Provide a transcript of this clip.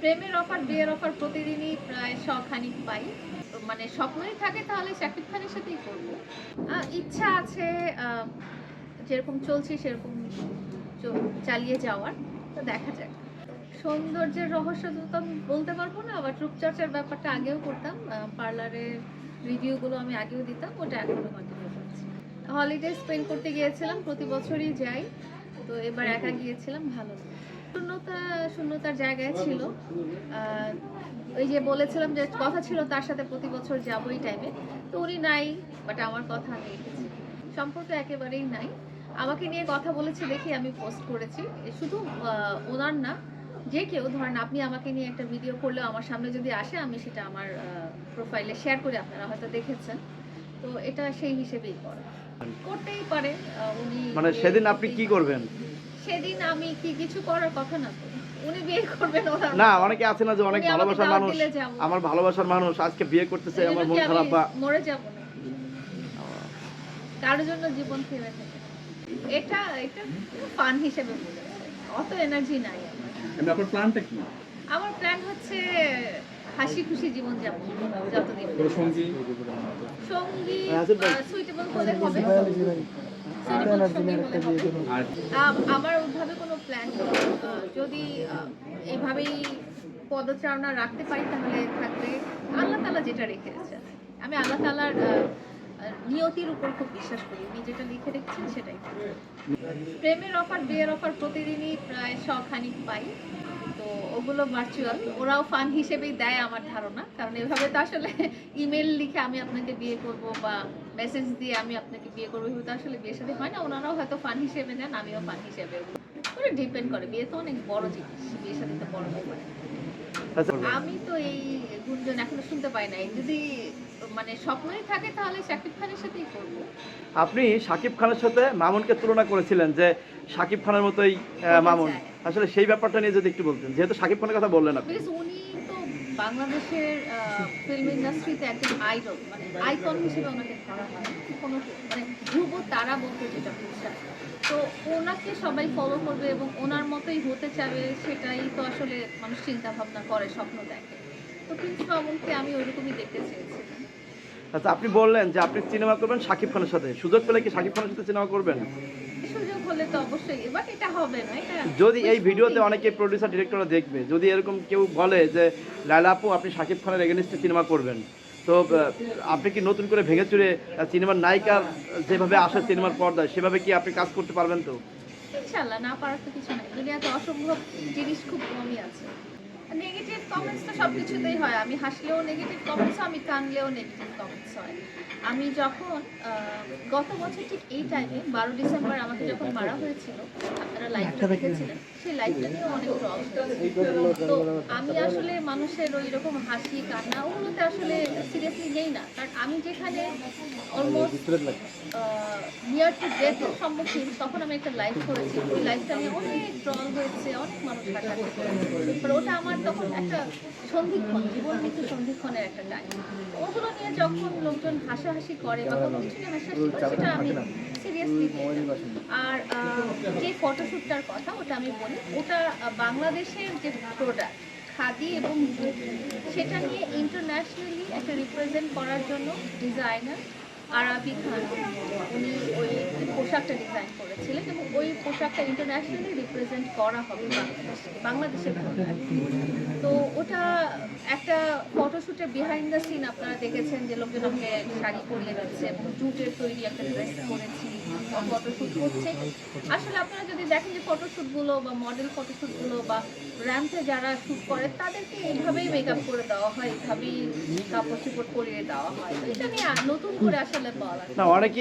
প্রেমের অফার, বিয়ের অফার প্রতিদিনই প্রায় শখানিক পাই। মানে স্বপ্নই থাকে, তাহলে শাকিব খানের সাথেই করব। ইচ্ছা আছে যেরকম চলছে সেরকম চালিয়ে যাওয়ার। তো দেখা যাক। সৌন্দর্যের রহস্য তো বলতে পারব না, আবার রূপচর্চার ব্যাপারটা আগেও করতাম। পার্লারের রিভিউগুলো আমি আগেও দিতাম, ওটা এখনও কন্টিনিউ করছি হলিডে স্পেন্ড করতে গিয়েছিলাম, প্রতি বছরই যাই। তো এবার একা গিয়েছিলাম, ভালো। শূন্যতা শূন্যতার জায়গায় ছিল। ওই যে বলেছিলাম যে কথা ছিল তার সাথে প্রতি বছর যাব এই টাইমে তো উনি নাই বাট আমার কথা আমি রেখেছি। সম্পর্ক একেবারেই নাই। আমাকে নিয়ে কথা বলেছে দেখি আমি পোস্ট করেছি। শুধু ওনার না যে কেউ ধরেন আপনি আমাকে নিয়ে একটা ভিডিও করলেও আমার সামনে যদি আসে আমি সেটা আমার প্রোফাইলে শেয়ার করি আপনারা হয়তো দেখেছেন। তো এটা সেই হিসেবেই করা। করতেই পারে উনি মানে সেদিন আপনি কি করবেন? সেদিন আমি কি কিছু করার কথা না উনি বিয়ে করবেন না অনেকে আছে না যে অনেক ভালোবাসার মানুষ আমার ভালোবাসার মানুষ আজকে বিয়ে করতেছে আমার মন খারাপ বা মরে যাব না? কারোর জন্য জীবন থেমে থাকে এটা এটা ফান হিসেবে অত এনার্জি নাই আমার। আপনার প্ল্যানটা কি? আমার প্ল্যান হচ্ছে হাসি খুশি জীবন যাপন যতদিন সঙ্গী? সঙ্গী সুইটেবল হলে হবে। আমার ওইভাবে কোনো প্ল্যান যদি এভাবেই পদচারণা রাখতে পারি তাহলে থাকবে আল্লাহ তালা যেটা রেখে রেখেছেন আমি আল্লাহ তালার নিয়তির উপর খুব বিশ্বাস করি। উনি যেটা লিখে রেখেছেন সেটাই প্রেমের অফার, বিয়ের অফার প্রতিদিনই প্রায় শখানিক পাই। তো ওগুলো ভার্চুয়াল ওরাও ফান হিসেবেই দেয় আমার ধারণা। কারণ এভাবে তো আসলে ইমেল লিখে আমি আপনাকে বিয়ে করব বা মেসেজ দিয়ে আমি আপনাকে বিয়ে করব। এভাবে আসলে বিয়ের সাথে হয় না ওনারাও হয়তো ফান হিসেবে নেন আমিও ফান হিসেবে। ওটা ডিপেন্ড করে বিয়ে তো অনেক বড় জিনিস বিয়ের সাথে তো বড় ব্যাপার। আচ্ছা, আমি তো এই গুঞ্জন এখনও শুনতে পাই নাই। যদি মানে স্বপ্নই থাকে তাহলে শাকিব খানের সাথেই করব। আপনি সাকিব খানের সাথে মামুনকে তুলনা করেছিলেন যে সাকিব খানের মতোই মামুন। আসলে সেই ব্যাপারটা নিয়ে যদি একটু বলতেন যেহেতু সাকিব খানের কথা বললেন আপনি। উনি বাংলাদেশের ফিল্ম ইন্ডাস্ট্রিতে একজন আইডল মানে আইকন হিসেবে ওনাকে কোনো মানে ধ্রুব তারা বলতে যেটা তো ওনাকে সবাই ফলো করবে এবং ওনার মতোই হতে চাবে সেটাই তো আসলে মানুষ চিন্তা ভাবনা করে, স্বপ্ন দেখে। তো প্রিন্স মামুনকে আমি ওইরকমই দেখতে চেয়েছি। আচ্ছা আপনি বললেন যে আপনি সিনেমা করবেন সাকিব খানের সাথে। সুযোগ পেলে কি সাকিব খানের সাথে সিনেমা করবেন? হলে তো অবশ্যই এবার এটা হবে না এটা যদি এই ভিডিওতে অনেকে প্রডিউসার ডিরেক্টররা দেখবে যদি এরকম কেউ বলে যে লাইলা আপু আপনি সাকিব খানের এগেনিস্টে সিনেমা করবেন। তো আপনি কি নতুন করে ভেঙে চুরে সিনেমার নায়িকা যেভাবে আসে সিনেমার পর্দায় সেভাবে কি আপনি কাজ করতে পারবেন তো? ইনশাল্লাহ না পারার তো কিছু নাই। দুনিয়াতে অসম্ভব জিনিস খুব কমই আছে। কমেন্টস তো সব কিছুতেই হয়। আমি হাসলেও নেগেটিভ কমেন্টস আমি কানলেও নেগেটিভ কমেন্টস হয়। আমি যখন গত বছর ঠিক এই টাইমে বারো ডিসেম্বর আমাকে যখন মারা হয়েছিল আপনারা লাইভটা দেখেছিলেন সেই লাইভটা নিয়েও অনেক তো আমি আসলে মানুষের ওই রকম হাসি কান্না ওগুলোতে আসলে সিরিয়াসলি নেই না। কারণ আমি যেখানে অলমোস্ট নিয়ার টু ডেথের সম্মুখীন তখন আমি একটা লাইভ করেছি। ওই লাইভটা নিয়ে অনেক ট্রল হয়েছে অনেক মানুষ করেছে। ওটা আমার তখন একটা সন্ধিক্ষণ, জীবন মৃত্যু সন্ধিক্ষণের একটা টাইম ওগুলো নিয়ে যখন লোকজন হাসাহাসি করে বা কোনো কিছু নিয়ে হাসাহাসি করে, সেটা আমি আর যে ফটোশ্যুটটার কথা ওটা আমি বলি, ওটা বাংলাদেশের যে প্রোডাক্ট খাদি এবং সেটা নিয়ে ইন্টারন্যাশনালি একটা রিপ্রেজেন্ট করার জন্য ডিজাইনার আরাবি খান, উনি ওই পোশাকটা ডিজাইন করেছিলেন এবং ওই পোশাকটা ইন্টারন্যাশনালি রিপ্রেজেন্ট করা হবে বাংলাদেশে, বাংলাদেশের তো ওটা একটা ফটোশ্যুটের বিহাইন্ড দ্য সিন আপনারা দেখেছেন যে লোকজন আমাকে শাড়ি পরিয়ে দিচ্ছে এবং জুটের তৈরি একটা ড্রেস করেছি ফটোশ্যুট হচ্ছে আসলে আপনারা যদি দেখেন যে ফটোশ্যুটগুলো বা মডেল ফটোশ্যুটগুলো বা র্যাম্পে যারা শ্যুট করে, তাদেরকে এইভাবেই মেকআপ করে দেওয়া হয়, এইভাবেই কাপড় চোপড় পরিয়ে দেওয়া হয়। তো এটা নিয়ে নতুন করে আসলে বলা না অনেকে